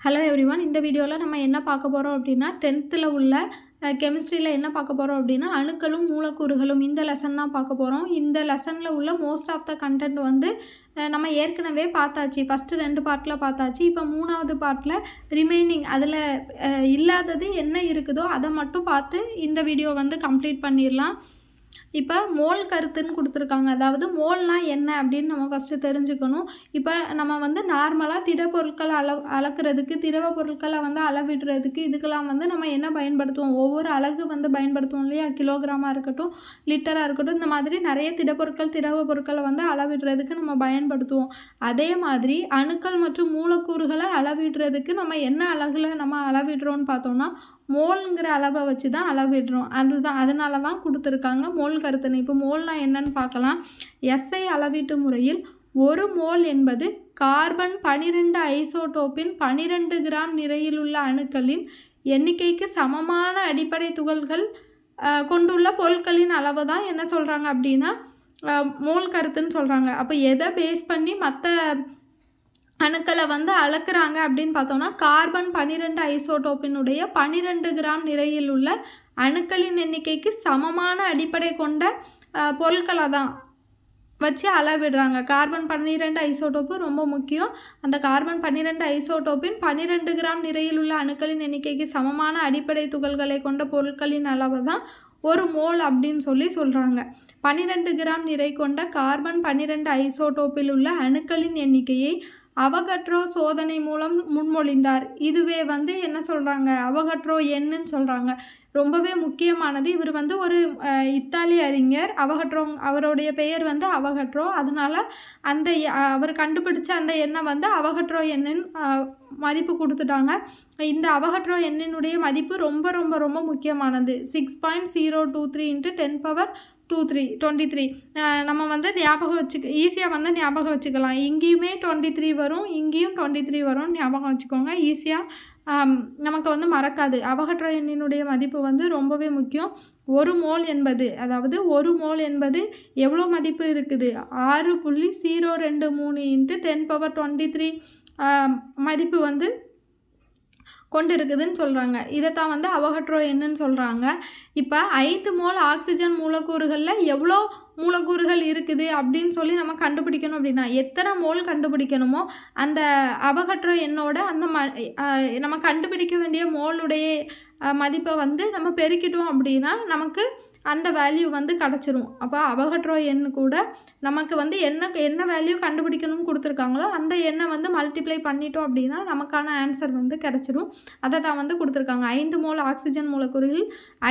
Hello everyone இந்த வீடியோவில் நம்ம என்ன பார்க்க போகிறோம் அப்படின்னா டென்த்தில் உள்ள கெமிஸ்ட்ரியில் என்ன பார்க்க போகிறோம் அப்படின்னா அணுக்களும் மூலக்கூறுகளும் இந்த லெசன் தான் பார்க்க போகிறோம் இந்த லெசனில் உள்ள மோஸ்ட் ஆஃப் த கண்டென்ட் வந்து நம்ம ஏற்கனவே பார்த்தாச்சு. ஃபஸ்ட்டு ரெண்டு பார்ட்டில் பார்த்தாச்சு. இப்போ மூணாவது பார்ட்டில் ரிமைனிங் அதில் இல்லாதது என்ன இருக்குதோ அதை மட்டும் பார்த்து இந்த வீடியோ வந்து கம்ப்ளீட் பண்ணிடலாம் இப்போ மோல் கருத்துன்னு கொடுத்துருக்காங்க. அதாவது மோல்னால் என்ன அப்படின்னு நம்ம ஃபஸ்ட்டு தெரிஞ்சுக்கணும். இப்போ நம்ம வந்து நார்மலாக திடப்பொருட்களை அள அளக்கிறதுக்கு திரவ பொருட்களை வந்து அளவிடுறதுக்கு இதுக்கெல்லாம் வந்து நம்ம என்ன பயன்படுத்துவோம்? ஒவ்வொரு அழகு வந்து பயன்படுத்துவோம் இல்லையா? கிலோகிராமாக இருக்கட்டும் லிட்டராக இருக்கட்டும் இந்த மாதிரி நிறைய திடப்பொருட்கள் திரவ பொருட்களை வந்து அளவிடுறதுக்கு நம்ம பயன்படுத்துவோம். அதே மாதிரி அணுக்கள் மற்றும் மூலக்கூறுகளை அளவிடுறதுக்கு நம்ம என்ன அழகில் நம்ம அளவிடுறோம்னு பார்த்தோம்னா மோல்ங்கிற அளவை வச்சு தான் அளவிடுறோம். அதுதான் அதனால தான் கொடுத்துருக்காங்க மோல் கருத்தனை இப்போ மோல்னா என்னன்னு பார்க்கலாம். எஸ்ஐ அளவீட்டு முறையில் ஒரு மோல் என்பது கார்பன் பனிரெண்டு ஐசோடோப்பின் பனிரெண்டு கிராம் நிறையிலுள்ள அணுக்களின் எண்ணிக்கைக்கு சமமான அடிப்படை துகள்கள் கொண்டுள்ள பொருட்களின் அளவு தான் என்ன சொல்கிறாங்க அப்படின்னா மோல் கருத்துன்னு சொல்கிறாங்க அப்போ எதை பேஸ் பண்ணி மற்ற அணுக்களை வந்து அளக்குறாங்க அப்படின்னு பார்த்தோம்னா கார்பன் பன்னிரெண்டு ஐசோடோப்பினுடைய பன்னிரெண்டு கிராம் நிறையில் உள்ள அணுக்களின் எண்ணிக்கைக்கு சமமான அடிப்படை கொண்ட பொருட்களை தான் வச்சு அளவிடுறாங்க. கார்பன் பன்னிரெண்டு ஐசோடோப்பு ரொம்ப முக்கியம். அந்த கார்பன் பன்னிரெண்டு ஐசோடோப்பின் பன்னிரெண்டு கிராம் நிறையில் உள்ள அணுக்களின் எண்ணிக்கைக்கு சமமான அடிப்படை துகள்களை கொண்ட பொருட்களின் அளவை தான் ஒரு மோல் அப்படின்னு சொல்லி சொல்கிறாங்க பன்னிரெண்டு கிராம் நிறை கொண்ட கார்பன் பன்னிரெண்டு ஐசோடோப்பில் உள்ள அணுக்களின் எண்ணிக்கையை அவகட்ரோ சோதனை மூலம் முன்மொழிந்தார். இதுவே வந்து என்ன சொல்கிறாங்க அவகட்ரோ எண்ணுன்னு சொல்கிறாங்க ரொம்பவே முக்கியமானது. இவர் வந்து ஒரு இத்தாலி அறிஞர். அவகட்ரோ அவருடைய பெயர் வந்து அவகட்ரோ அதனால் அந்த அவர் கண்டுபிடிச்ச அந்த எண்ணை வந்து அவகட்ரோ எண்ணின் மதிப்பு கொடுத்துட்டாங்க. இந்த அவகட்ரோ எண்ணினுடைய மதிப்பு ரொம்ப ரொம்ப ரொம்ப முக்கியமானது. Six point zero two three into ten power two three twenty three நம்ம வந்து ஞாபகம் வச்சுக்க ஈஸியாக வந்து ஞாபகம் வச்சுக்கலாம். இங்கேயுமே டுவெண்ட்டி த்ரீ வரும் இங்கேயும் டுவெண்ட்டி த்ரீ வரும். ஞாபகம் வச்சுக்கோங்க ஈஸியாக நமக்கு வந்து மறக்காது. அவகற்ற எண்ணினுடைய மதிப்பு வந்து ரொம்பவே முக்கியம். ஒரு மோல் என்பது அதாவது ஒரு மோல் என்பது எவ்வளோ மதிப்பு இருக்குது? ஆறு புள்ளி ஜீரோ ரெண்டு மூணு into ten power twenty three மதிப்பு வந்து கொண்டு இருக்குதுன்னு சொல்கிறாங்க இதைத்தான் வந்து அவகட்ரோ எண்ணுன்னு சொல்கிறாங்க இப்போ ஐந்து மோல் ஆக்சிஜன் மூலக்கூறுகளில் எவ்வளோ மூலக்கூறுகள் இருக்குது அப்படின்னு சொல்லி நம்ம கண்டுபிடிக்கணும் அப்படின்னா எத்தனை மோல் கண்டுபிடிக்கணுமோ அந்த அவகட்ரோ எண்ணோட அந்த ம நம்ம கண்டுபிடிக்க வேண்டிய மோலுடைய மதிப்பை வந்து நம்ம பெருக்கிட்டோம் அப்படின்னா நமக்கு அந்த வேல்யூ வந்து கிடச்சிரும். அப்போ அவகட்ரோ எண் கூட நமக்கு வந்து என்ன என்ன வேல்யூ கண்டுபிடிக்கணும்னு கொடுத்துருக்காங்களோ அந்த எண்ணை வந்து மல்டிப்ளை பண்ணிட்டோம் அப்படின்னா நமக்கான ஆன்சர் வந்து கிடச்சிரும். அதை தான் வந்து கொடுத்துருக்காங்க. ஐந்து மோல் ஆக்சிஜன் மூலக்கூறுகள்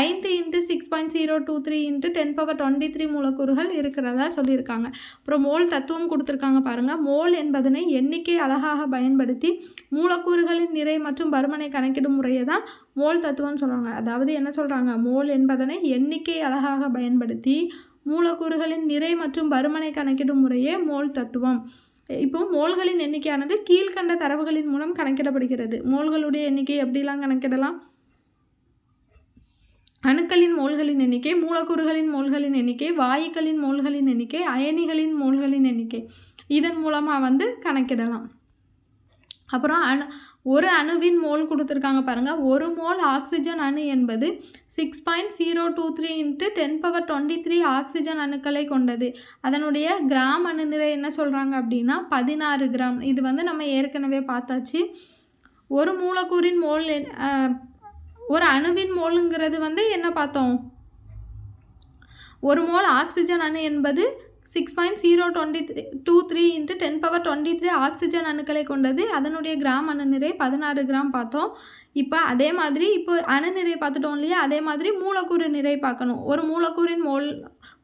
ஐந்து into six point zero two three into ten power twenty three மூலக்கூறுகள் இருக்கிறதா சொல்லியிருக்காங்க. அப்புறம் மோல் தத்துவம் கொடுத்துருக்காங்க பாருங்கள் மோல் என்பதனை எண்ணிக்கை அழகாக பயன்படுத்தி மூலக்கூறுகளின் நிறை மற்றும் பருமனை கணக்கிடும் முறையை தான் மோல் தத்துவம்னு சொல்கிறாங்க அதாவது என்ன சொல்கிறாங்க மோல் என்பதனை எண்ணிக்கை அழகாக பயன்படுத்தி மூலக்கூறுகளின் நிறை மற்றும் பருமனை கணக்கிடும் முறையே மோல் தத்துவம். இப்போ மோல்களின் எண்ணிக்கையானது கீழ்க்கண்ட தரவுகளின் மூலம் கணக்கிடப்படுகிறது. மோல்களுடைய எண்ணிக்கை எப்படிலாம் கணக்கிடலாம்? அணுக்களின் மோல்களின் எண்ணிக்கை மூலக்கூறுகளின் மோல்களின் எண்ணிக்கை வாயுக்களின் மோல்களின் எண்ணிக்கை அயனிகளின் மோல்களின் எண்ணிக்கை. இதன் மூலமாக வந்து கணக்கிடலாம். அப்புறம் அணு ஒரு அணுவின் மோல் கொடுத்துருக்காங்க பாருங்கள் ஒரு மோல் ஆக்சிஜன் அணு என்பது six point zero two three into ten power twenty three oxygen அணுக்களை கொண்டது. அதனுடைய கிராம் அணு நிறை என்ன சொல்கிறாங்க அப்படின்னா பதினாறு கிராம். இது வந்து நம்ம ஏற்கனவே பார்த்தாச்சு. ஒரு மூலக்கூறின் மோல் ஒரு அணுவின் மோலுங்கிறது வந்து என்ன பார்த்தோம்? ஒரு மோல் ஆக்சிஜன் அணு என்பது six point zero twenty three two three into ten power twenty three oxygen அணுக்களை கொண்டது. அதனுடைய கிராம் அணுநிறை பதினாறு கிராம் பார்த்தோம். இப்போ அதே மாதிரி இப்போ அணு நிறை பார்த்துட்டோம் இல்லையா? அதே மாதிரி மூலக்கூறு நிறை பார்க்கணும். ஒரு மூலக்கூறின் மோல்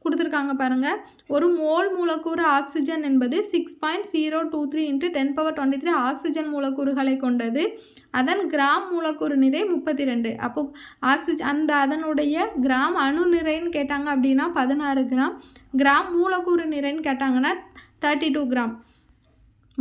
கொடுத்துருக்காங்க பாருங்கள் ஒரு மோல் மூலக்கூறு ஆக்சிஜன் என்பது six point zero two three into ten power twenty three oxygen மூலக்கூறுகளை கொண்டது. அதன் கிராம் மூலக்கூறு நிறை முப்பத்தி ரெண்டு அப்போ ஆக்சிஜன் அந்த அதனுடைய கிராம் அணு நிறைன்னு கேட்டாங்க அப்படின்னா பதினாறு கிராம் கிராம் மூலக்கூறு நிறைன்னு கேட்டாங்கன்னா தேர்ட்டி டூ கிராம்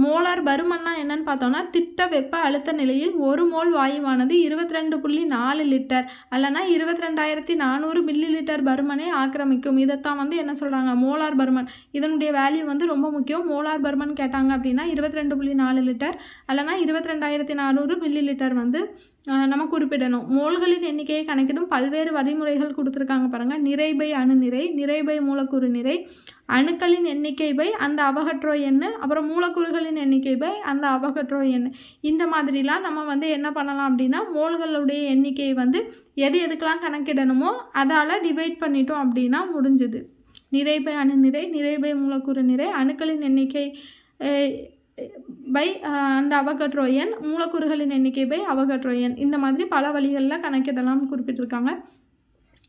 மோலார் பருமன்னா என்னன்னு பார்த்தோம்னா திட்ட வெப்ப அழுத்த நிலையில் ஒரு மோல் வாயுவானது இருபத்தி ரெண்டு புள்ளி நாலு லிட்டர். அல்லனா இருபத்தி ரெண்டாயிரத்தி நானூறு மில்லி லிட்டர் பருமனை ஆக்கிரமிக்கும். இதைத்தான் வந்து என்ன சொல்கிறாங்க மோலார் பருமன். இதனுடைய வேல்யூ வந்து ரொம்ப முக்கியம். மோலார் பருமன் கேட்டாங்க அப்படின்னா இருபத்தி ரெண்டு புள்ளி நாலு லிட்டர். அல்லனா இருபத்தி ரெண்டாயிரத்தி நானூறு மில்லி லிட்டர் வந்து நம்ம குறிப்பிடணும். மோல்களின் எண்ணிக்கையை கணக்கிடும் பல்வேறு வழிமுறைகள் கொடுத்துருக்காங்க பாருங்கள் நிறை பை அணு நிறை நிறை பை மூலக்கூறு நிறை அணுக்களின் எண்ணிக்கை பை அந்த அபகற்றோ எண்ணு அப்புறம் மூலக்கூறுகளின் எண்ணிக்கை பை அந்த அபகற்றோ எண்ணு. இந்த மாதிரிலாம் நம்ம வந்து என்ன பண்ணலாம் அப்படின்னா மோல்களுடைய எண்ணிக்கையை வந்து எது எதுக்கெலாம் கணக்கிடணுமோ அதால் டிவைட் பண்ணிட்டோம் அப்படின்னா முடிஞ்சுது. நிறை பை அணு நிறை நிறை பை மூலக்கூறு நிறை அணுக்களின் எண்ணிக்கை பை அந்த அவகட்ரோ எண் மூலக்கூறுகளின் எண்ணிக்கை பை அவகட்ரோ எண் இந்த மாதிரி பல வழிகளில் கணக்கிடலாம் குறிப்பிட்டிருக்காங்க.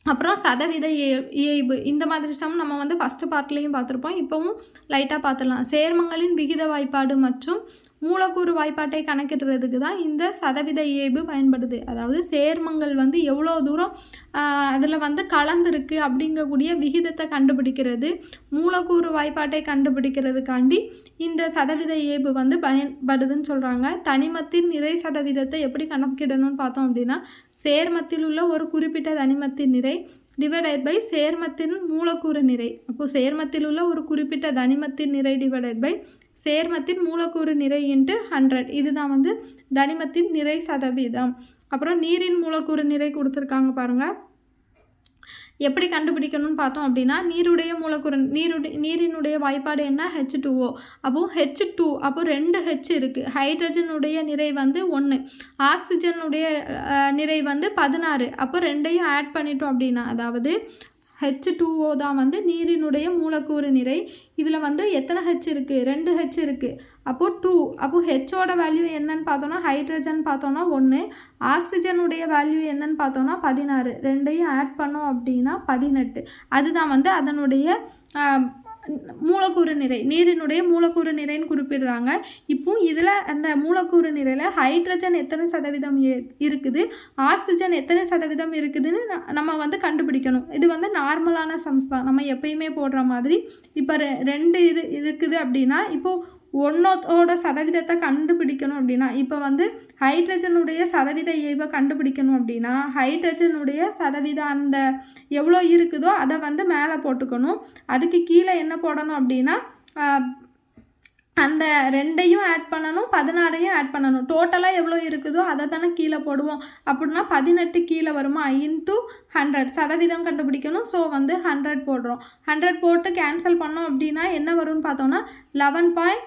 அப்புறம் சதவீத ஏ இயைபு இந்த மாதிரி சம் நம்ம வந்து ஃபஸ்ட்டு பார்ட்லேயும் பார்த்துருப்போம். இப்போவும் லைட்டாக பார்த்துடலாம். சேர்மங்களின் விகித வாய்ப்பாடு மற்றும் மூலக்கூறு வாய்ப்பாட்டை கணக்கிடுறதுக்கு தான் இந்த சதவீத இயைபு பயன்படுது. அதாவது சேர்மங்கள் வந்து எவ்வளோ தூரம் அதில் வந்து கலந்துருக்கு அப்படிங்கக்கூடிய விகிதத்தை கண்டுபிடிக்கிறது மூலக்கூறு வாய்ப்பாட்டை கண்டுபிடிக்கிறதுக்காண்டி இந்த சதவீத இயைபு வந்து பயன்படுதுன்னு சொல்கிறாங்க தனிமத்தின் நிறை சதவீதத்தை எப்படி கணக்கிடணும்னு பார்த்தோம் அப்படின்னா சேர்மத்தில் உள்ள ஒரு குறிப்பிட்ட தனிமத்தின் நிறை டிவைடட் பை சேர்மத்தின் மூலக்கூறு நிறை. அப்போது சேர்மத்தில் உள்ள ஒரு குறிப்பிட்ட தனிமத்தின் நிறை டிவைடட் பை சேர்மத்தின் மூலக்கூறு நிறை இன்ட்டு ஹண்ட்ரட் இதுதான் வந்து தனிமத்தின் நிறை சதவீதம். அப்புறம் நீரின் மூலக்கூறு நிறை கொடுத்துருக்காங்க பாருங்கள் எப்படி கண்டுபிடிக்கணும்னு பார்த்தோம் அப்படின்னா நீருடைய மூலக்கூறு நீருடைய நீரினுடைய வாய்ப்பாடு என்ன? ஹெச் டூஓ அப்போது ஹெச் டூ அப்போது ரெண்டு ஹெச் இருக்குது ஹைட்ரஜனுடைய நிறை வந்து ஒன்று ஆக்சிஜனுடைய நிறை வந்து பதினாறு. அப்போ ரெண்டையும் ஆட் பண்ணிட்டோம் அப்படின்னா அதாவது ஹெச் டூஓ தான் வந்து நீரினுடைய மூலக்கூறு நிறை. இதில் வந்து எத்தனை ஹெச் இருக்குது ரெண்டு ஹெச் இருக்குது அப்போது டூ அப்போது ஹெச்சோட வேல்யூ என்னன்னு பார்த்தோன்னா ஹைட்ரஜன் பார்த்தோன்னா ஒன்று ஆக்சிஜனுடைய வேல்யூ என்னன்னு பார்த்தோன்னா பதினாறு. ரெண்டையும் ஆட் பண்ணோம் அப்படின்னா பதினெட்டு. அதுதான் வந்து அதனுடைய மூலக்கூறு நிறை நீரினுடைய மூலக்கூறு நிறைன்னு குறிப்பிடுறாங்க. இப்போ இதில் அந்த மூலக்கூறு நிறையில் ஹைட்ரஜன் எத்தனை சதவீதம் இருக்குது? ஆக்சிஜன் எத்தனை சதவீதம் இருக்குதுன்னு நம்ம வந்து கண்டுபிடிக்கணும். இது வந்து நார்மலான சம்ஸ் தான். நம்ம எப்பயுமே போடுற மாதிரி. இப்போ ரெண்டு இது இருக்குது அப்படின்னா இப்போது ஒன்றோட சதவீதத்தை கண்டுபிடிக்கணும் அப்படின்னா இப்போ வந்து ஹைட்ரஜனுடைய சதவீத இயல்பை கண்டுபிடிக்கணும் அப்படின்னா ஹைட்ரஜனுடைய சதவீதம் அந்த எவ்வளோ இருக்குதோ அதை வந்து மேலே போட்டுக்கணும். அதுக்கு கீழே என்ன போடணும் அப்படின்னா அந்த ரெண்டையும் ஆட் பண்ணணும் பதினாறையும் ஆட் பண்ணணும். டோட்டலாக எவ்வளோ இருக்குதோ அதை தானே கீழே போடுவோம். அப்படின்னா பதினெட்டு கீழே வருமா? இன்ட்டு ஹண்ட்ரட் சதவீதம் கண்டுபிடிக்கணும். ஸோ வந்து ஹண்ட்ரட் போடுறோம். ஹண்ட்ரட் போட்டு கேன்சல் பண்ணோம் அப்படின்னா என்ன வரும்னு பார்த்தோன்னா eleven point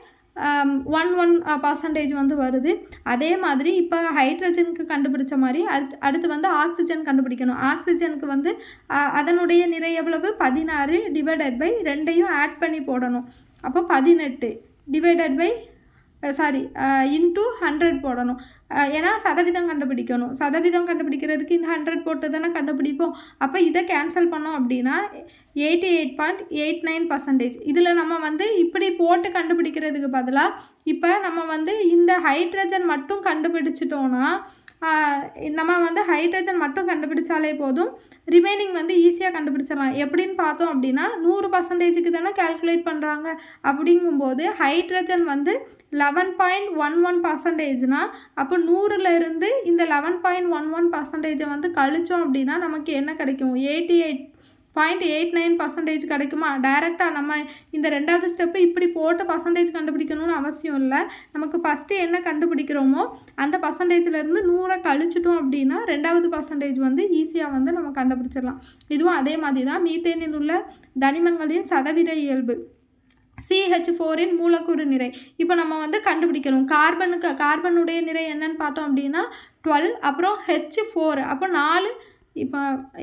one one percentage வந்து வருது. அதே மாதிரி இப்போ ஹைட்ரஜனுக்கு கண்டுபிடிச்ச மாதிரி அடுத்து அடுத்து வந்து ஆக்சிஜன் கண்டுபிடிக்கணும். ஆக்சிஜனுக்கு வந்து அதனுடைய நிறை எவ்வளவு? பதினாறு டிவைடட் பை ரெண்டையும் ஆட் பண்ணி போடணும். அப்போ பதினெட்டு. Divided by sorry into hundred போடணும். Uh, ஏன்னா சதவீதம் கண்டுபிடிக்கணும். சதவீதம் கண்டுபிடிக்கிறதுக்கு இந்த ஹண்ட்ரட் போட்டு தானே கண்டுபிடிப்போம். அப்போ இதை கேன்சல் பண்ணோம் அப்படின்னா eighty eight point eight nine percentage இதில் நம்ம வந்து இப்படி போட்டு கண்டுபிடிக்கிறதுக்கு பதிலாக இப்போ நம்ம வந்து இந்த ஹைட்ரஜன் மட்டும் கண்டுபிடிச்சிட்டோன்னா நம்ம வந்து ஹைட்ரஜன் மட்டும் கண்டுபிடிச்சாலே போதும். ரிமைனிங் வந்து ஈஸியாக கண்டுபிடிச்சிடலாம். எப்படின்னு பார்த்தோம் அப்படின்னா நூறு பர்சன்டேஜுக்கு தானே கேல்குலேட் பண்ணுறாங்க அப்படிங்கும்போது ஹைட்ரஜன் வந்து லெவன் பாயிண்ட் ஒன் ஒன் பர்சன்டேஜ்னால் அப்போ நூறுலேருந்து இந்த லெவன் பாயிண்ட் ஒன் ஒன் பர்சன்டேஜை வந்து கழித்தோம் அப்படின்னா நமக்கு என்ன கிடைக்கும்? Eighty eight point eight nine percentage கிடைக்குமா? டைரெக்டாக நம்ம இந்த ரெண்டாவது ஸ்டெப்பு இப்படி போட்டு பர்சன்டேஜ் கண்டுபிடிக்கணும்னு அவசியம் இல்லை. நமக்கு ஃபஸ்ட்டு என்ன கண்டுபிடிக்கிறோமோ அந்த பர்சன்டேஜ்லேருந்து நூறை கழிச்சிட்டோம் அப்படின்னா ரெண்டாவது பர்சன்டேஜ் வந்து ஈஸியாக வந்து நம்ம கண்டுபிடிச்சிடலாம். இதுவும் அதே மாதிரி தான் மீத்தேனில் உள்ள தனிமங்களின் சதவீத இயல்பு. சிஹெச் ஃபோரின் மூலக்கூறு நிறை. இப்போ நம்ம வந்து கண்டுபிடிக்கணும். கார்பனுக்கு கார்பனுடைய நிறை என்னன்னு பார்த்தோம் அப்படின்னா டுவெல் அப்புறம் ஹெச் ஃபோர் அப்போ நாலு இப்போ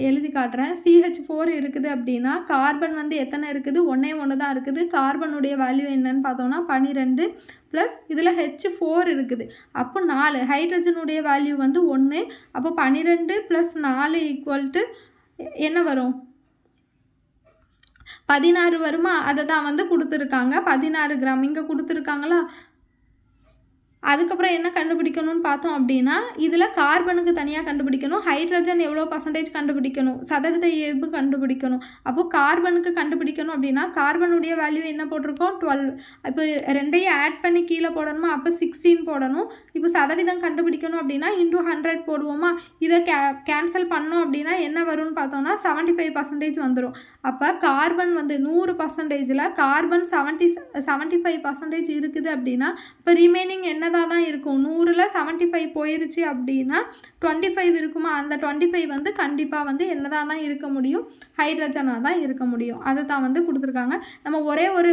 எழுதி காட்டுறேன். சிஹெச் ஃபோர் இருக்குது அப்படின்னா கார்பன் வந்து எத்தனை இருக்குது? ஒன்றே ஒன்று தான் இருக்குது. கார்பனுடைய வேல்யூ என்னன்னு பார்த்தோம்னா பன்னிரெண்டு ப்ளஸ் இதில் ஹெச் ஃபோர் இருக்குது. அப்போ நாலு. ஹைட்ரஜனுடைய வேல்யூ வந்து ஒன்று அப்போ பன்னிரெண்டு ப்ளஸ் நாலு ஈக்குவல் டு என்ன வரும்? பதினாறு வருமா? அதை தான் வந்து கொடுத்துருக்காங்க. பதினாறு கிராம் இங்கே கொடுத்துருக்காங்களா? அதுக்கப்புறம் என்ன கண்டுபிடிக்கணும்னு பார்த்தோம் அப்படின்னா இதில் கார்பனுக்கு தனியாக கண்டுபிடிக்கணும் ஹைட்ரஜன் எவ்வளோ பர்சன்டேஜ் கண்டுபிடிக்கணும் சதவீத இயல்பு கண்டுபிடிக்கணும். அப்போது கார்பனுக்கு கண்டுபிடிக்கணும் அப்படின்னா கார்பனுடைய வேல்யூ என்ன போட்டிருக்கோம்? டுவெல் இப்போ ரெண்டையும் ஆட் பண்ணி கீழே போடணுமா? அப்போ சிக்ஸ்டீன் போடணும். இப்போ சதவீதம் கண்டுபிடிக்கணும் அப்படின்னா இன்டூ ஹண்ட்ரட் போடுவோமா? இதை கே கேன்சல் பண்ணோம் அப்படின்னா என்ன வரும்னு பார்த்தோம்னா செவன்ட்டி ஃபைவ் பர்சன்டேஜ் வந்துடும் அப்போ கார்பன் வந்து நூறு பர்சன்டேஜில் carbon seventy seventy five percentage இருக்குது அப்படின்னா இப்போ ரிமைனிங் என்னதாக தான் இருக்கும்? நூறில் செவன்ட்டி ஃபைவ் போயிருச்சு அப்படின்னா டுவெண்ட்டி ஃபைவ் இருக்குமா? அந்த டுவெண்ட்டி ஃபைவ் வந்து கண்டிப்பாக வந்து என்னதாக தான் இருக்க முடியும்? ஹைட்ரஜனாக தான் இருக்க முடியும். அதை தான் வந்து கொடுத்துருக்காங்க. நம்ம ஒரே ஒரு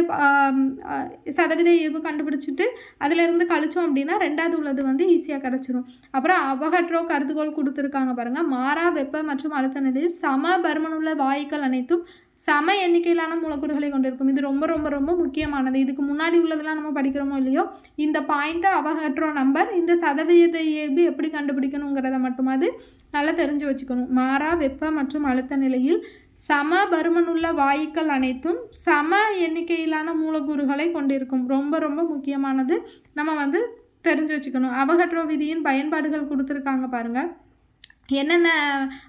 சதவீத இயல்பு கண்டுபிடிச்சிட்டு அதிலிருந்து கழிச்சோம் அப்படின்னா ரெண்டாவது உள்ளது வந்து ஈஸியாக கிடச்சிரும். அப்புறம் அவகட்ரோ கருதுகோள் கொடுத்துருக்காங்க பாருங்கள் மாறா வெப்ப மற்றும் அழுத்த நிலையில் சம பருமனுள்ள வாயுக்கள் அனைத்தும் சம எண்ணிக்கையிலான மூலக்கூறுகளை கொண்டிருக்கும். இது ரொம்ப ரொம்ப ரொம்ப முக்கியமானது. இதுக்கு முன்னாடி உள்ளதெல்லாம் நம்ம படிக்கிறோமோ இல்லையோ இந்த பாயிண்ட்டை அவகற்றோ நம்பர் இந்த சதவீதத்தை இயல்பு எப்படி கண்டுபிடிக்கணுங்கிறத மட்டுமாவது நல்லா தெரிஞ்சு வச்சுக்கணும். மாறா வெப்ப மற்றும் அழுத்த நிலையில் சம பருமனுள்ள வாயுக்கள் அனைத்தும் சம எண்ணிக்கையிலான மூலக்கூறுகளை கொண்டிருக்கும். ரொம்ப ரொம்ப முக்கியமானது நம்ம வந்து தெரிஞ்சு வச்சுக்கணும். அவகட்ரோ விதியின் பயன்பாடுகள் கொடுத்துருக்காங்க பாருங்கள் என்னென்ன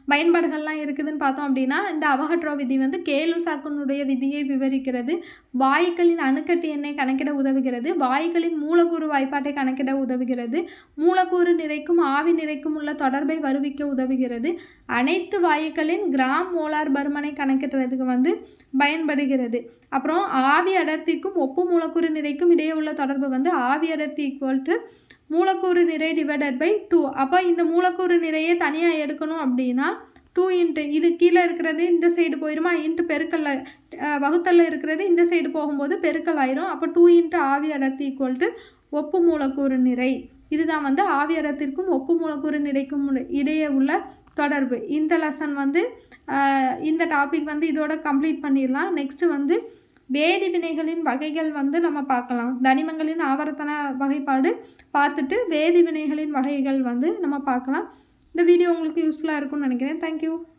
பயன்பாடுகள்லாம் இருக்குதுன்னு பார்த்தோம் அப்படின்னா இந்த அவகட்ரோ விதி வந்து கேலு கேலுசாக்கனுடைய விதியை விவரிக்கிறது. வாயுக்களின் அணுக்கட்டு எண்ணை கணக்கிட உதவுகிறது. வாயுக்களின் மூலக்கூறு வாய்ப்பாட்டை கணக்கிட உதவுகிறது. மூலக்கூறு நிறைக்கும் ஆவி நிறைக்கும் உள்ள தொடர்பை வருவிக்க உதவுகிறது. அனைத்து வாயுக்களின் கிராம் மோலார் பருமனை கணக்கிடுறதுக்கு வந்து பயன்படுகிறது. அப்புறம் ஆவி அடர்த்திக்கும் ஒப்பு மூலக்கூறு நிறைக்கும் இடையே உள்ள தொடர்பு வந்து ஆவி அடர்த்தி ஈக்குவல் டு மூலக்கூறு நிறை டிவைடட் பை டூ அப்போ இந்த மூலக்கூறு நிறையை தனியாக எடுக்கணும் அப்படின்னா டூ இன்ட்டு இது கீழே இருக்கிறது இந்த சைடு போயிடுமா இன்ட்டு பெருக்கல்ல வகுத்தல்ல இருக்கிறது இந்த சைடு போகும்போது பெருக்கல் ஆயிரும். அப்போ டூ இன்ட்டு ஆவி அடர்த்தி ஈக்குவல் டு ஒப்பு மூலக்கூறு நிறை. இதுதான் வந்து ஆவி அடர்த்திற்கும் ஒப்பு மூலக்கூறு நிறைக்கும் இடையே உள்ள தொடர்பு. இந்த லெசன் வந்து இந்த டாபிக் வந்து இதோட கம்ப்ளீட் பண்ணிடலாம். நெக்ஸ்ட்டு வந்து வேதி வினைகளின் வகைகள் வந்து நம்ம பார்க்கலாம். தனிமங்களின் ஆவர்த்தன வகைப்பாடு பார்த்துட்டு வேதி வினைகளின் வகைகள் வந்து நம்ம பார்க்கலாம். இந்த வீடியோ உங்களுக்கு யூஸ்ஃபுல்லாக இருக்கும்னு நினைக்கிறேன். தேங்க்யூ